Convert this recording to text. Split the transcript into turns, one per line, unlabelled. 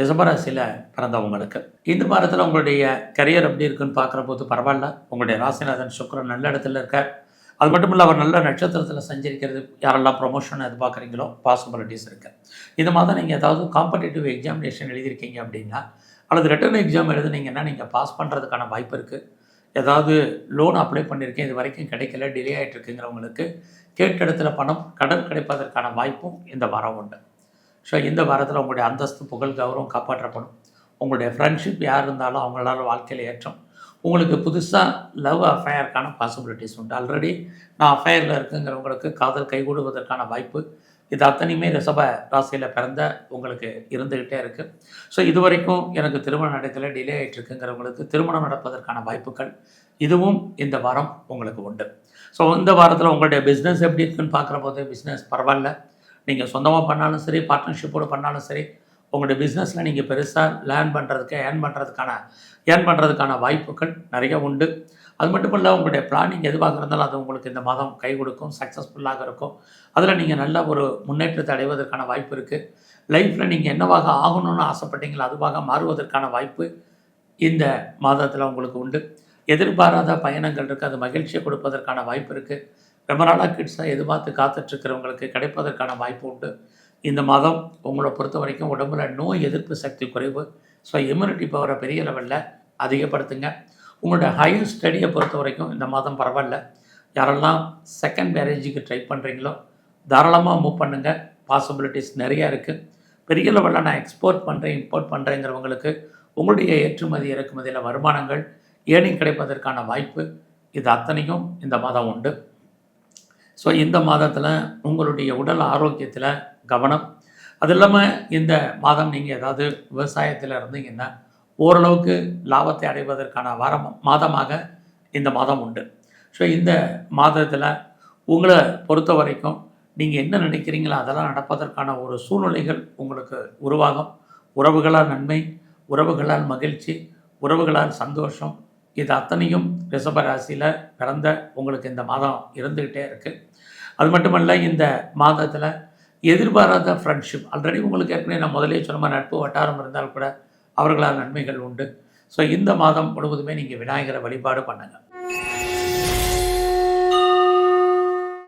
ரிஷபராசியில் பிறந்தவங்களுக்கு. இந்த வாரத்தில் உங்களுடைய கரியர் எப்படி இருக்குன்னு பார்க்குற போது பரவாயில்ல. உங்களுடைய ராசிநாதன் சுக்கிரன் நல்ல இடத்துல இருக்கார். அது மட்டும் இல்லை அவர் நல்ல நட்சத்திரத்தில் சஞ்சரிக்கிறது யாரெல்லாம் ப்ரொமோஷன் எதிர்பார்க்குறீங்களோ பாசிபிலிட்டிஸ் இருக்குது இந்த மாதிரி நீங்கள் ஏதாவது காம்படிட்டிவ் எக்ஸாமினேஷன் எழுதியிருக்கீங்க அப்படின்னா அல்லது ரிட்டர்ன் எக்ஸாம் எழுதுனீங்கன்னா நீங்கள் பாஸ் பண்ணுறதுக்கான வாய்ப்பு இருக்குது ஏதாவது லோன் அப்ளை பண்ணியிருக்கேன் இது வரைக்கும் கிடைக்கல டிலே ஆகிட்டு இருக்குங்கிறவங்களுக்கு கேட்ட இடத்துல பணம் கடன் கிடைப்பதற்கான வாய்ப்பும் இந்த வாரம் உண்டு. ஸோ இந்த வாரத்தில் உங்களுடைய அந்தஸ்து புகழ் கௌரவம் காப்பாற்றப்படும். உங்களுடைய ஃப்ரெண்ட்ஷிப் யார் இருந்தாலும் அவங்களால வாழ்க்கையில் ஏற்றம். உங்களுக்கு புதுசாக லவ் அஃபேருக்கான பாசிபிலிட்டிஸ் உண்டு. ஆல்ரெடி நான் அஃபேரில் இருக்குங்கிறவங்களுக்கு காதல் கைகூடுவதற்கான வாய்ப்பு. இது அத்தனையுமே ரிசப ராசியில் பிறந்த உங்களுக்கு இருந்துக்கிட்டே இருக்குது ஸோ இது வரைக்கும் எனக்கு திருமணம் நடக்கல டிலே ஆகிட்டுருக்குங்கிறவங்களுக்கு திருமணம் நடப்பதற்கான வாய்ப்புகள் இதுவும் இந்த வாரம் உங்களுக்கு உண்டு. ஸோ இந்த வாரத்தில் உங்களுடைய பிஸ்னஸ் எப்படி இருக்குன்னு பார்க்குற போது பிஸ்னஸ் பரவாயில்ல. நீங்கள் சொந்தமாக பண்ணாலும் சரி பார்ட்னர்ஷிப்போடு பண்ணாலும் சரி உங்களுடைய பிஸ்னஸில் நீங்கள் பெருசாக லேர்ன் பண்ணுறதுக்கு ஏர்ன் பண்ணுறதுக்கான ஏர்ன் பண்ணுறதுக்கான வாய்ப்புகள் நிறைய உண்டு. அது மட்டும் இல்லை உங்களுடைய பிளானிங் எதுவாக இருந்தாலும் அது உங்களுக்கு இந்த மாதம் கை கொடுக்கும் சக்ஸஸ்ஃபுல்லாக இருக்கும். அதில் நீங்கள் நல்ல ஒரு முன்னேற்றத்தை அடைவதற்கான வாய்ப்பு இருக்குது லைஃப்பில் நீங்கள் என்னவாக ஆகணும்னு ஆசைப்பட்டீங்களோ அதுவாக மாறுவதற்கான வாய்ப்பு இந்த மாதத்தில் உங்களுக்கு உண்டு. எதிர்பாராத பயணங்கள் இருக்குது அது மகிழ்ச்சியை கொடுப்பதற்கான வாய்ப்பு இருக்குது ரொம்ப நாளாக கிட்ஸாக எதிர்பார்த்து காத்துட்ருக்கிறவங்களுக்கு கிடைப்பதற்கான வாய்ப்பு உண்டு. இந்த மாதம் உங்களை பொறுத்த வரைக்கும் உடம்புல நோய் எதிர்ப்பு சக்தி குறைவு. ஸோ இம்யூனிட்டி பவரை பெரிய லெவலில் அதிகப்படுத்துங்க. உங்களோட ஹையர் ஸ்டடியை பொறுத்த வரைக்கும் இந்த மாதம் பரவாயில்ல. யாரெல்லாம் செகண்ட் மேரேஜுக்கு ட்ரை பண்ணுறீங்களோ தாராளமாக மூவ் பண்ணுங்கள் பாசிபிலிட்டிஸ் நிறையா இருக்குது பெரிய லெவலில் நான் எக்ஸ்போர்ட் பண்ணுறேன் இம்போர்ட் பண்ணுறேங்கிறவங்களுக்கு உங்களுடைய ஏற்றுமதி இறக்குமதியில் வருமானங்கள் ஏர்னிங் கிடைப்பதற்கான வாய்ப்பு. இது அத்தனையும் இந்த மாதம் உண்டு. ஸோ இந்த மாதத்தில் உங்களுடைய உடல் ஆரோக்கியத்தில் கவனம். அது இல்லாமல் இந்த மாதம் நீங்கள் ஏதாவது விவசாயத்தில் இருந்தீங்கன்னா ஓரளவுக்கு லாபத்தை அடைவதற்கான வாரம் மாதமாக இந்த மாதம் உண்டு. ஸோ இந்த மாதத்தில் உங்களை பொறுத்த வரைக்கும் நீங்கள் என்ன நினைக்கிறீங்களோ அதெல்லாம் நடப்பதற்கான ஒரு சூழ்நிலைகள் உங்களுக்கு உருவாகும். உறவுகளால் நன்மை உறவுகளால் மகிழ்ச்சி உறவுகளால் சந்தோஷம் இது அத்தனையும் ரிஷபராசியில் பிறந்த உங்களுக்கு இந்த மாதம் இருந்துக்கிட்டே இருக்குது அது மட்டுமல்ல இந்த மாதத்தில் எதிர்பாராத ஃப்ரெண்ட்ஷிப் ஆல்ரெடி உங்களுக்கு ஏற்கனவே நான் முதலே சொன்ன நட்பு வட்டாரம் இருந்தால் கூட அவர்களால் நன்மைகள் உண்டு. ஸோ இந்த மாதம் முழுவதுமே நீங்கள் விநாயகரை வழிபாடு பண்ணுங்கள்